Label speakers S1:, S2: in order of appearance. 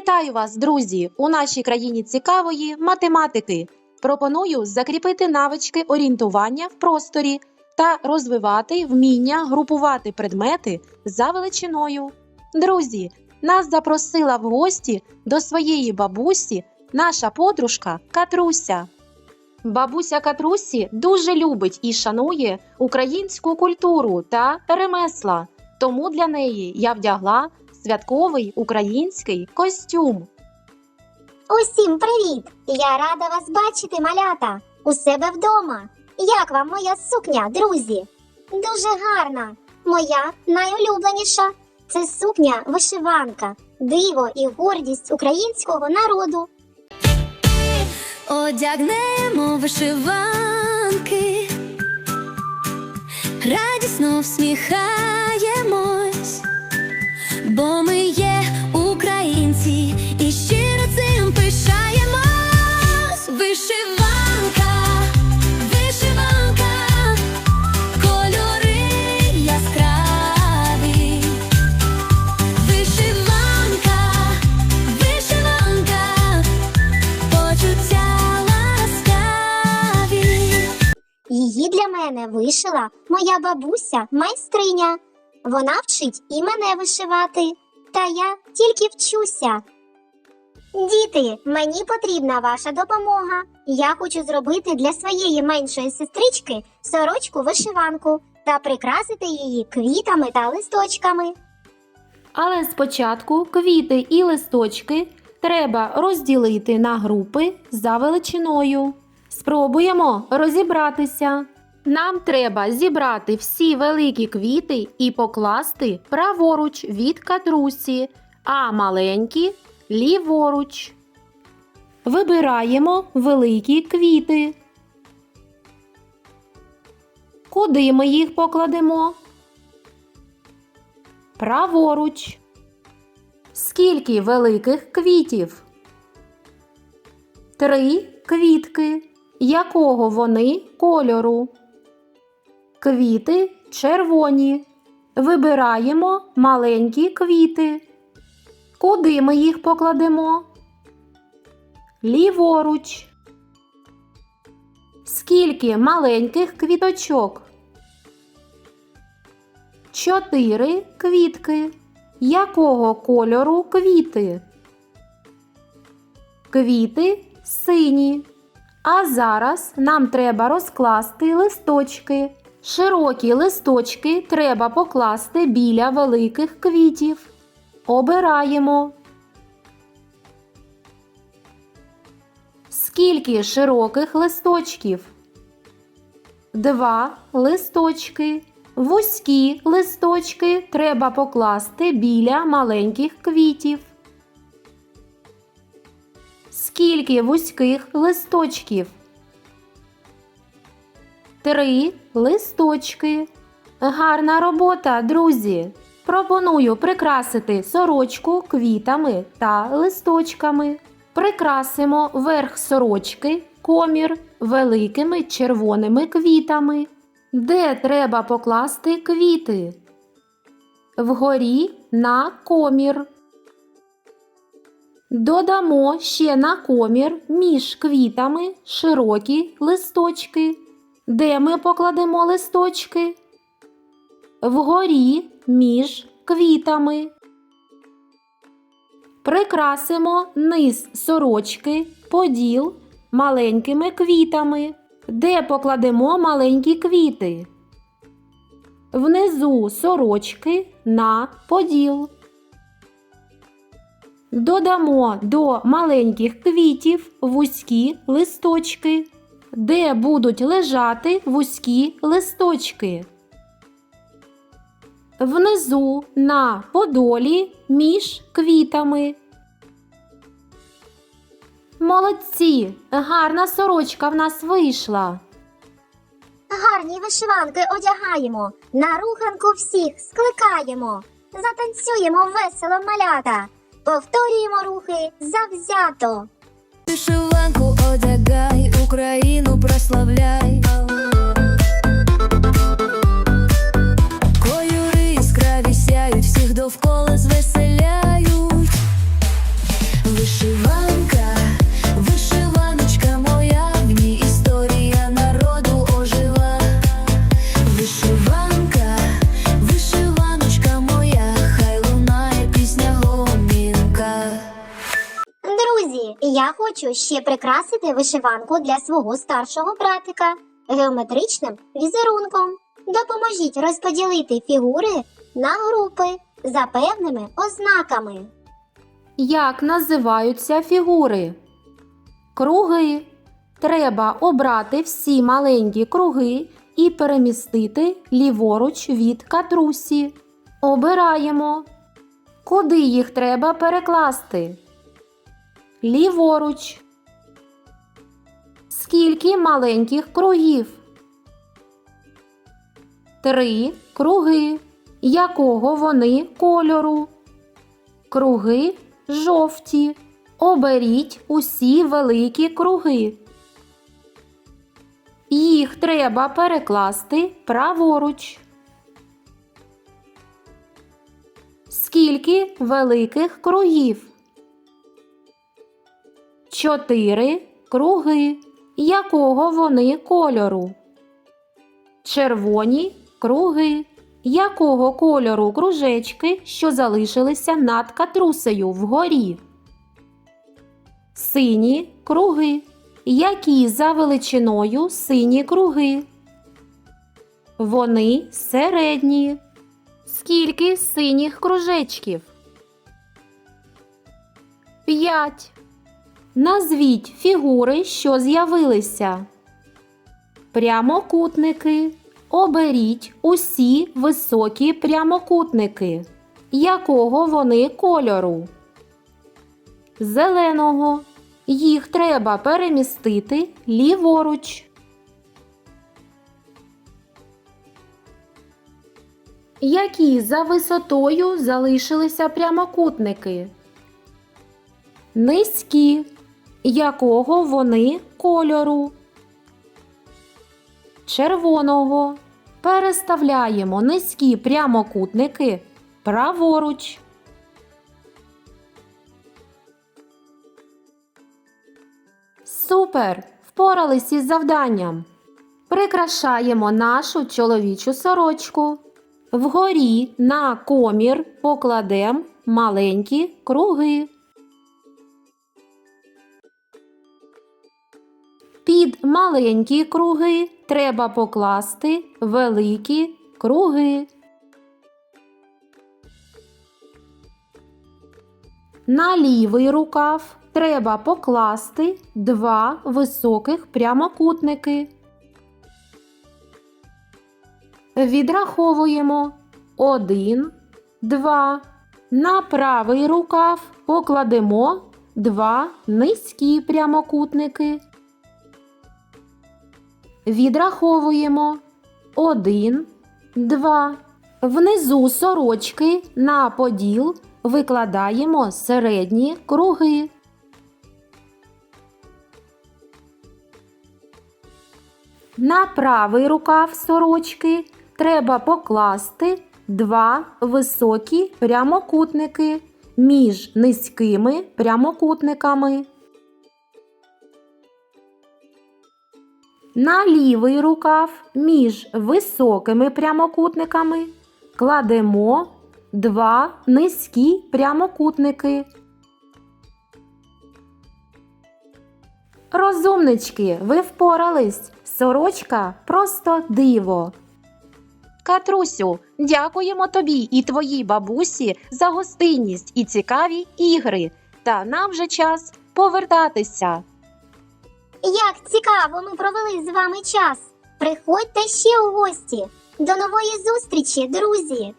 S1: Вітаю вас, друзі! У нашій країні цікавої математики. Пропоную закріпити навички орієнтування в просторі та розвивати вміння групувати предмети за величиною. Друзі, нас запросила в гості до своєї бабусі наша подружка Катруся. Бабуся Катрусі дуже любить і шанує українську культуру та ремесла, тому для неї я вдягла святковий український костюм.
S2: Усім привіт! Я рада вас бачити, малята, у себе вдома. Як вам моя сукня, друзі? Дуже гарна. Моя найулюбленіша. Це сукня вишиванка, диво і гордість українського народу.
S3: Одягнемо вишиванки, радісно всміхаємось, бо ми є українці і щиро цим пишаємось. Вишиванка, вишиванка, кольори яскраві. Вишиванка, вишиванка. Почуття ласкаві.
S2: Її для мене вишила моя бабуся, майстриня. Вона вчить і мене вишивати, та я тільки вчуся. Діти, мені потрібна ваша допомога. Я хочу зробити для своєї меншої сестрички сорочку вишиванку та прикрасити її квітами та листочками.
S1: Але спочатку квіти і листочки треба розділити на групи за величиною. Спробуємо розібратися. Нам треба зібрати всі великі квіти і покласти праворуч від катрусі, а маленькі ліворуч. Вибираємо великі квіти. Куди ми їх покладемо? Праворуч. Скільки великих квітів? Три квітки. Якого вони кольору? Квіти червоні. Вибираємо маленькі квіти. Куди ми їх покладемо? Ліворуч. Скільки маленьких квіточок? Чотири квітки. Якого кольору квіти? Квіти сині. А зараз нам треба розкласти листочки. Широкі листочки треба покласти біля великих квітів. Обираємо. Скільки широких листочків? Два листочки. Вузькі листочки треба покласти біля маленьких квітів. Скільки вузьких листочків? Три листочки. Гарна робота, друзі. Пропоную прикрасити сорочку квітами та листочками. Прикрасимо верх сорочки, комір великими червоними квітами. Де треба покласти квіти? Вгорі на комір. Додамо ще на комір між квітами широкі листочки. Де ми покладемо листочки? Вгорі між квітами. Прикрасимо низ сорочки, поділ маленькими квітами. Де покладемо маленькі квіти? Внизу сорочки на поділ. Додамо до маленьких квітів вузькі листочки, де будуть лежати вузькі листочки. Внизу на подолі між квітами. Молодці! Гарна сорочка в нас вийшла.
S2: Гарні вишиванки одягаємо, на руханку всіх скликаємо, затанцюємо весело малята, повторюємо рухи завзято.
S3: Вишиванку одягай, Україну прославляй.
S2: Я хочу ще прикрасити вишиванку для свого старшого братика геометричним візерунком. Допоможіть розподілити фігури на групи за певними ознаками.
S1: Як називаються фігури? Круги. Треба обрати всі маленькі круги і перемістити ліворуч від катрусі. Обираємо. Куди їх треба перекласти? Ліворуч. Скільки маленьких кругів? Три круги. Якого вони кольору? Круги жовті. Оберіть усі великі круги. Їх треба перекласти праворуч. Скільки великих кругів? Чотири круги. Якого вони кольору? Червоні круги. Якого кольору кружечки, що залишилися над катрусею вгорі? Сині круги. Які за величиною сині круги? Вони середні. Скільки синіх кружечків? П'ять. Назвіть фігури, що з'явилися. Прямокутники. Оберіть усі високі прямокутники. Якого вони кольору? Зеленого. Їх треба перемістити ліворуч. Які за висотою залишилися прямокутники? Низькі. Якого вони кольору? Червоного. Переставляємо низькі прямокутники праворуч. Супер! Впорались із завданням. Прикрашаємо нашу чоловічу сорочку. Вгорі на комір покладемо маленькі круги. Під маленькі круги треба покласти великі круги. На лівий рукав треба покласти два високих прямокутники. Відраховуємо один, два. На правий рукав покладемо два низькі прямокутники. Відраховуємо один, два. Внизу сорочки на поділ викладаємо середні круги. На правий рукав сорочки треба покласти два високі прямокутники між низькими прямокутниками. На лівий рукав між високими прямокутниками кладемо два низькі прямокутники. Розумнички, ви впорались. Сорочка просто диво. Катрусю, дякуємо тобі і твоїй бабусі за гостинність і цікаві ігри. Та нам вже час повертатися.
S2: Як цікаво ми провели з вами час. Приходьте ще у гості. До нової зустрічі, друзі!